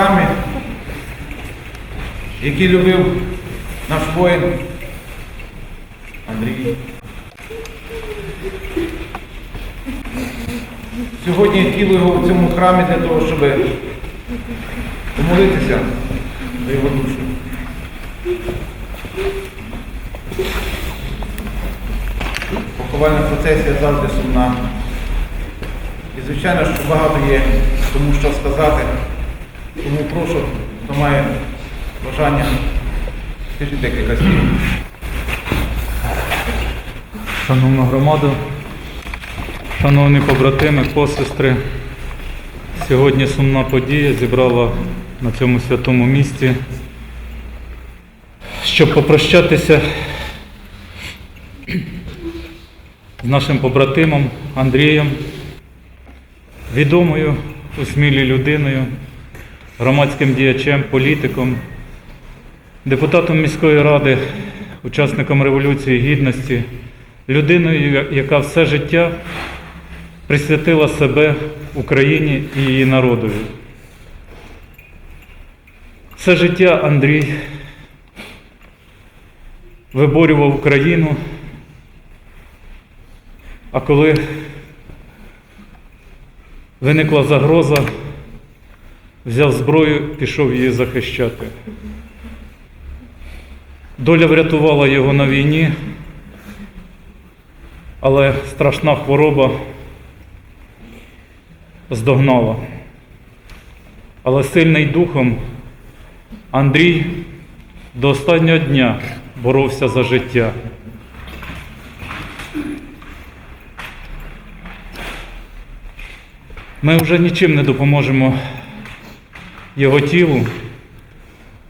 храмі, який любив наш воїн Андрій. Сьогодні тіло його в цьому храмі для того, щоб помолитися за його душу. Поховальна процесія завжди сумна. І звичайно, що багато є тому що сказати. Тому прошу, хто має бажання, скажіть декілька слів. Шановна громада, шановні побратими, посестри, сьогодні сумна подія зібрала на цьому святому місці, щоб попрощатися з нашим побратимом Андрієм, відомою у смілі людиною, громадським діячем, політиком, депутатом міської ради, учасником Революції Гідності, людиною, яка все життя присвятила себе Україні і її народові. Все життя Андрій виборював Україну, а коли виникла загроза, взяв зброю, пішов її захищати. Доля врятувала його на війні, але страшна хвороба здогнала. Але сильний духом Андрій до останнього дня боровся за життя. Ми вже нічим не допоможемо його тілу,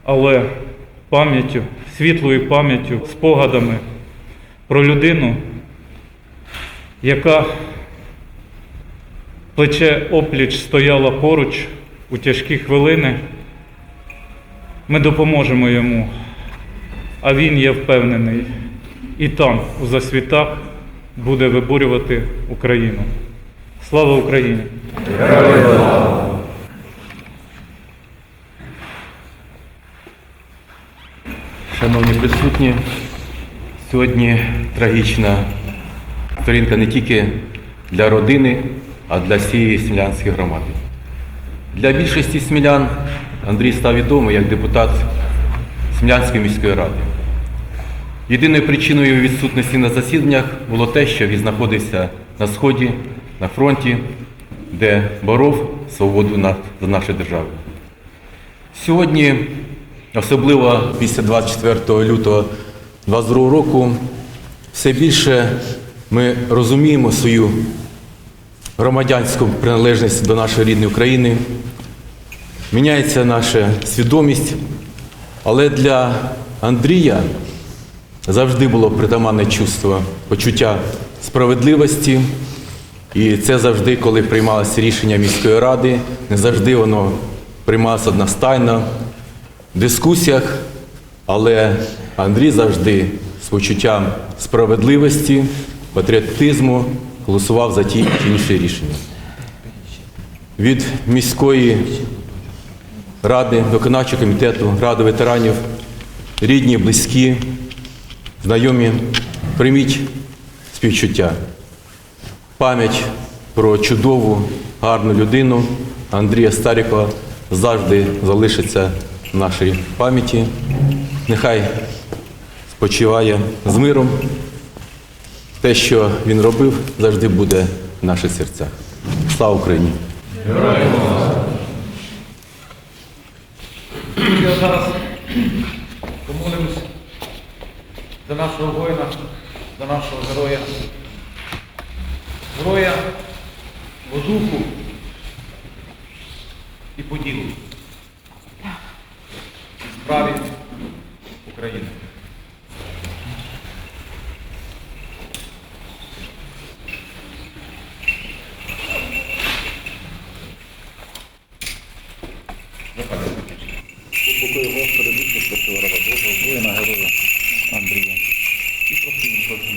але пам'яттю, світлою пам'яттю, спогадами про людину, яка плече опліч стояла поруч у тяжкі хвилини, ми допоможемо йому, а він, я впевнений, і там, у засвітах, буде виборювати Україну. Слава Україні! Шановні присутні, сьогодні трагічна сторінка не тільки для родини, а для всієї смілянської громади. Для більшості смілян Андрій став відомий як депутат Смілянської міської ради. Єдиною причиною відсутності на засіданнях було те, що він знаходився на сході, на фронті, де боров свободу за нашу державу. Сьогодні, особливо після 24 лютого 2022 року, все більше ми розуміємо свою громадянську приналежність до нашої рідної України, міняється наша свідомість, але для Андрія завжди було притаманне чувство почуття справедливості. І це завжди, коли приймалося рішення міської ради, не завжди воно приймалося одностайно дискусіях, але Андрій завжди з почуттям справедливості, патріотизму голосував за ті чи інші рішення. Від міської ради, виконавчого комітету, ради ветеранів, рідні, близькі, знайомі, прийміть співчуття пам'ять про чудову, гарну людину Андрія Старікова завжди залишиться нашій пам'яті. Нехай спочиває з миром. Те, що він робив, завжди буде в наших серцях. Слава Україні! Я зараз помолимось за нашого воїна, за нашого героя. Героя по духу і по ділу. І справі України. Упокой Господи, душу спочила раба Божого, воїна героя. Андрія. І просимо просто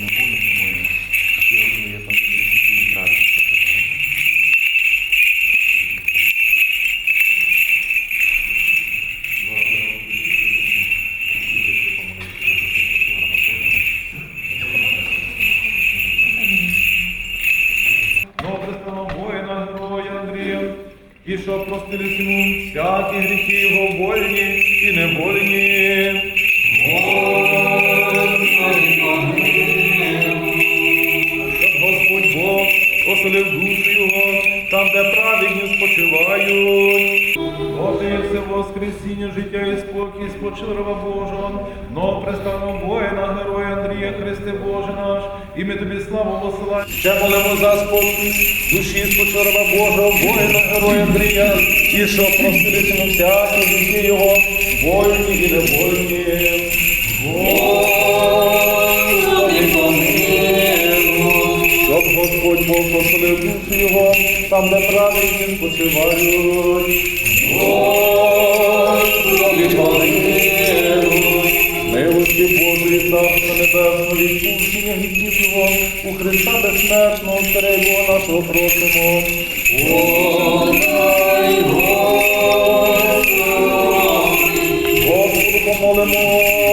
душу його, там, де праведні спочивають. Оти все воскресіння, життя і спокій, спочил раба Божого, но пристаном воїна, героя Андрія, Христе Боже наш, і ми тобі славу посилаємо. Ще молимо за спокій, душі спочил раба Божого, воїна, героя Андрія, і що простились йому всякі гріхи його, вольні і невольні. Господи, Господь Бог поселив душу його, там, де праведні спочивають. Господи. Милості Божої Царства Небесного відпущення гріхів його, у Христа безсмертного, Царя нашого просимо. Подай, Господу помолимось.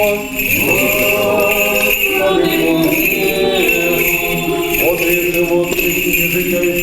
territorio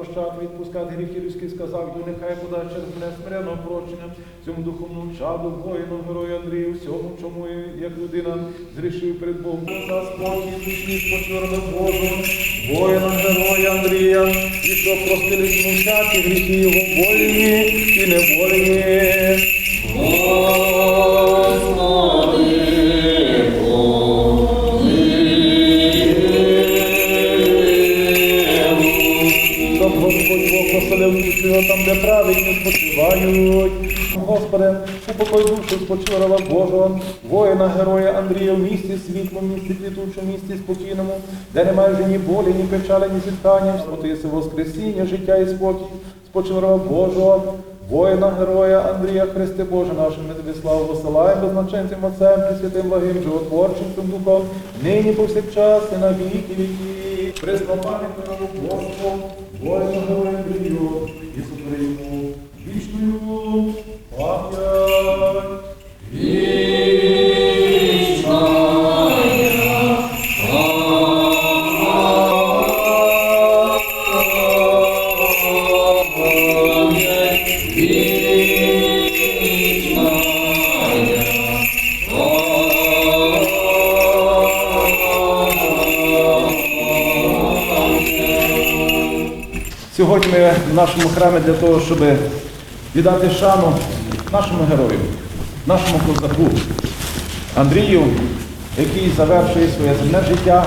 прощати, відпускати гріхи людські, сказав, йду нехай подасть через мене смиренного прощення, цьому духовному чаду, воїну, герою Андрію, всьому, чому як людина зрішив перед Богом. За спокій, душі, спочорно Божу, воїна, героя Андрія, і що простились йому всякі гріхи його вольні і невольні. Бог поселив там, де праведні спочивають. Господи, упокой душу спочила Божого, воїна, героя Андрія в місті світло, в місті квітучому, місті спокійному, де немає вже ні болі, ні печалі, ні зіткання, спотиси воскресіння, життя і спокій, спочила Божого, воїна, героя Андрія, Христе Боже нашим, ми тобі славу посилаємо, безначенцем Отцем, Пресвятим благим, животворчим Духом, нині повсякчас і на віки віки. Преснопам'ятному Божому, воїну героя Андрію, Сьогодні ми в нашому храмі для того, щоб віддати шану нашому герою, нашому козаку Андрію, який завершує своє земне життя.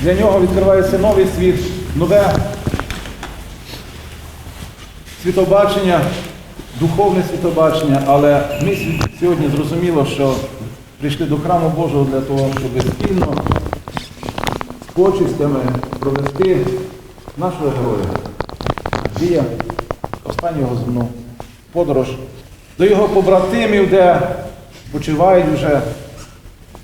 Для нього відкривається новий світ, нове світобачення, духовне світобачення, але ми сьогодні зрозуміло, що прийшли до храму Божого для того, щоб спільно з почистями провести нашого героя. Андрія, останню його земну подорож до його побратимів, де почувають вже,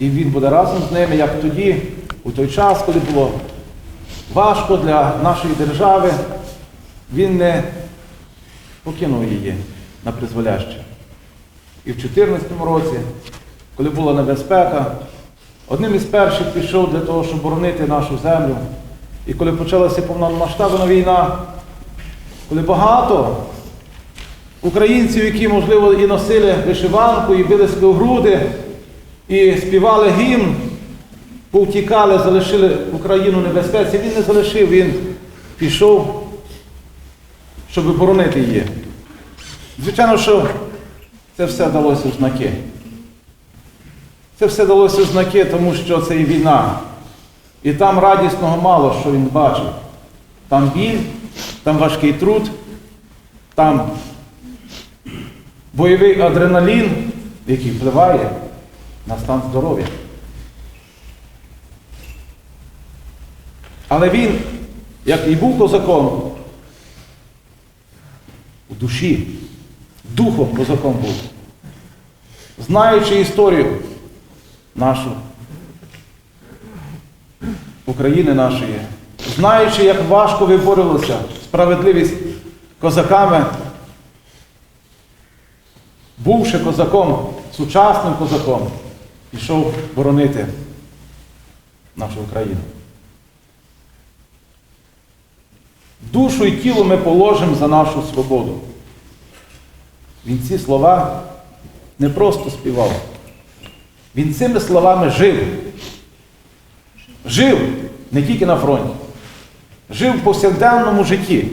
і він буде разом з ними, як тоді, у той час, коли було важко для нашої держави, він не покинув її на призволяще. І в 2014 році, коли була небезпека, одним із перших пішов для того, щоб боронити нашу землю. І коли почалася повномасштабна війна, коли багато українців, які, можливо, і носили вишиванку, і били себе в груди, і співали гімн, повтікали, залишили Україну небезпеці. Він не залишив, він пішов, щоб боронити її. Звичайно, що це все далося в знаки. Це все далося в знаки, тому що це і війна. І там радісного мало, що він бачив. Там біль, там важкий труд, там бойовий адреналін, який впливає на стан здоров'я. Але він, як і був козаком, у душі, духом козаком був, знаючи історію нашу, України нашої, знаючи, як важко виборювалася справедливість козаками, бувши козаком, сучасним козаком, пішов боронити нашу Україну. Душу і тіло ми положимо за нашу свободу. Він ці слова не просто співав. Він цими словами жив. Жив не тільки на фронті, жив в повсякденному житті.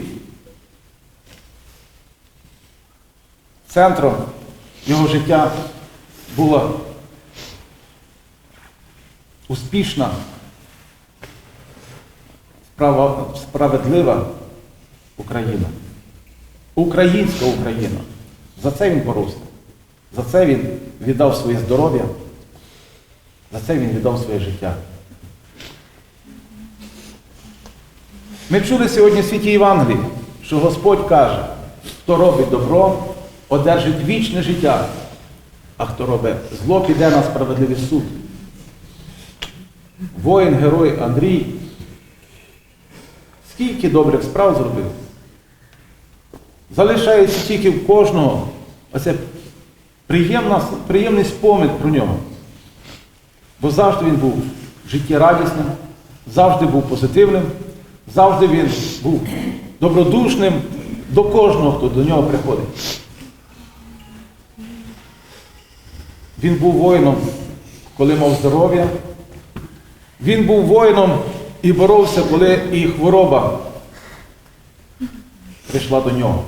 Центром його життя була успішна, справедлива Україна. Українська Україна. За це він боровся. За це він віддав своє здоров'я. За це він віддав своє життя. Ми чули сьогодні в світі Євангелії, що Господь каже, хто робить добро, одержить вічне життя, а хто робить зло, піде на справедливий суд. Воїн, герой Андрій, скільки добрих справ зробив. Залишається тільки в кожного оце приємна, приємний спомин про нього. Бо завжди він був життєрадісним, завжди був позитивним, завжди він був добродушним до кожного, хто до нього приходить. Він був воїном, коли мав здоров'я. Він був воїном і боровся, коли і хвороба прийшла до нього.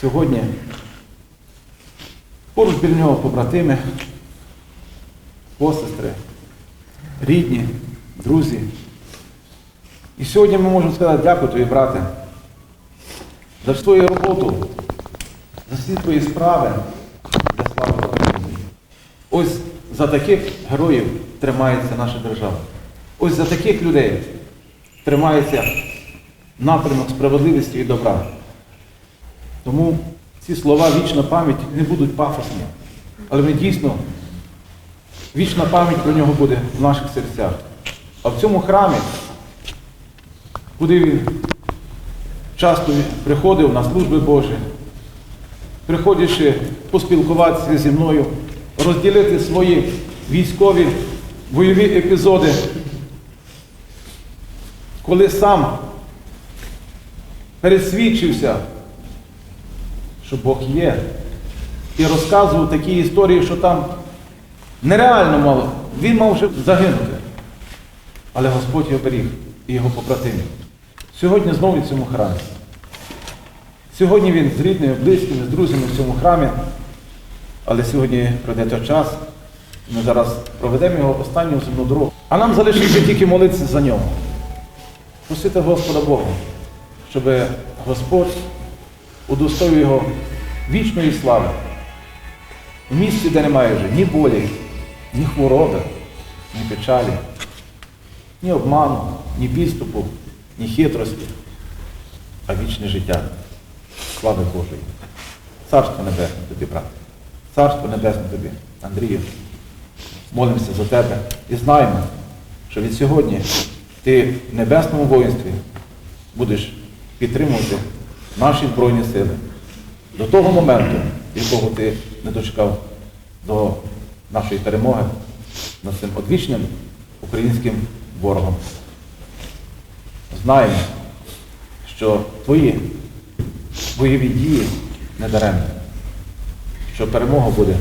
Сьогодні поруч біля нього побратими, посестри, рідні, друзі. І сьогодні ми можемо сказати дякую тобі, брате, за твою роботу, за всі твої справи для слави України. Ось за таких героїв тримається наша держава. Ось за таких людей тримається напрямок справедливості і добра. Тому ці слова вічна пам'ять не будуть пафосні, але вони дійсно вічна пам'ять про нього буде в наших серцях. А в цьому храмі, куди він часто приходив на служби Божі, приходячи поспілкуватися зі мною, розділити свої військові бойові епізоди, коли сам пересвідчився, що Бог є, і розказував такі історії, що там нереально мало. Він мав вже загинути. Але Господь його беріг і його побратимів. Сьогодні знову в цьому храмі. Сьогодні він з рідними, близькими, з друзями в цьому храмі. Але сьогодні пройде той час. Ми зараз проведемо його останню земну дорогу. А нам залишиться тільки молитися за нього. Просити Господа Бога, щоб Господь удостоїв його вічної слави. В місці, де немає вже ні болі, ні хвороби, ні печалі, ні обману, ні підступу, ні хитрості, а вічне життя. Слави Божої. Царство Небесне тобі, брат. Царство Небесне тобі, Андрію. Молимося за тебе і знаємо, що від сьогодні ти в небесному воїнстві будеш підтримувати наші Збройні сили до того моменту, якого ти не дочекав до нашої перемоги над цим одвічним українським ворогом. Знаємо, що твої бойові дії не даремні, що перемога буде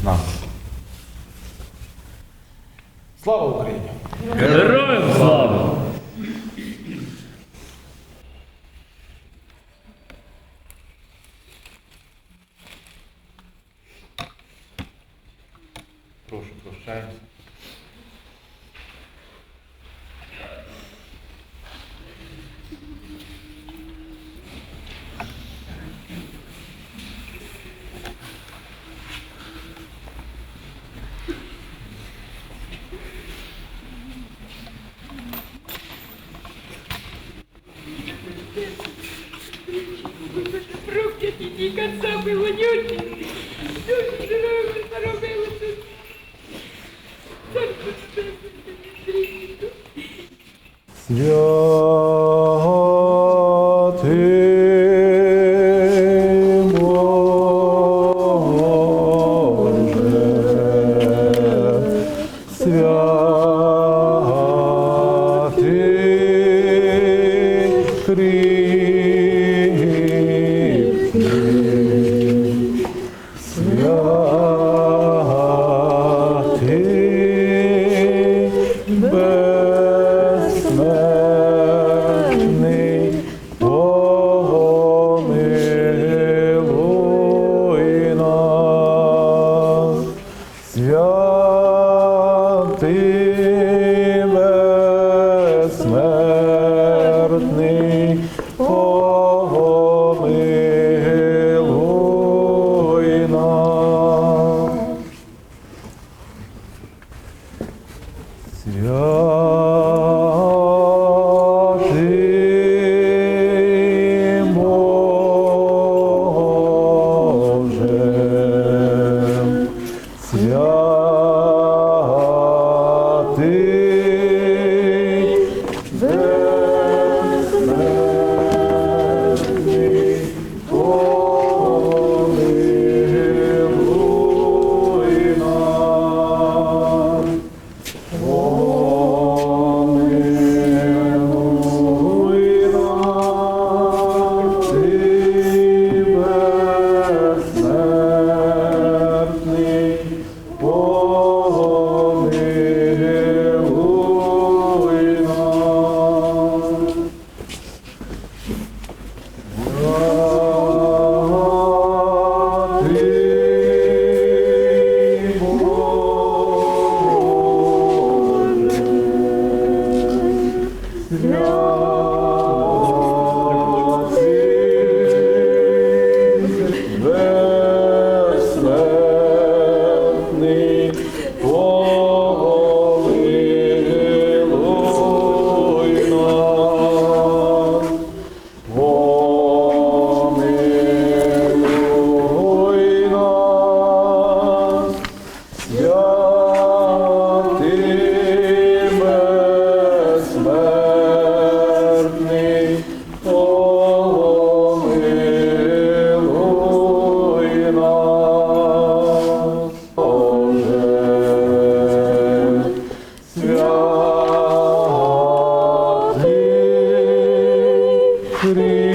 з нами. Слава Україні! Героям слава! Кацапи вонючі. Krishna.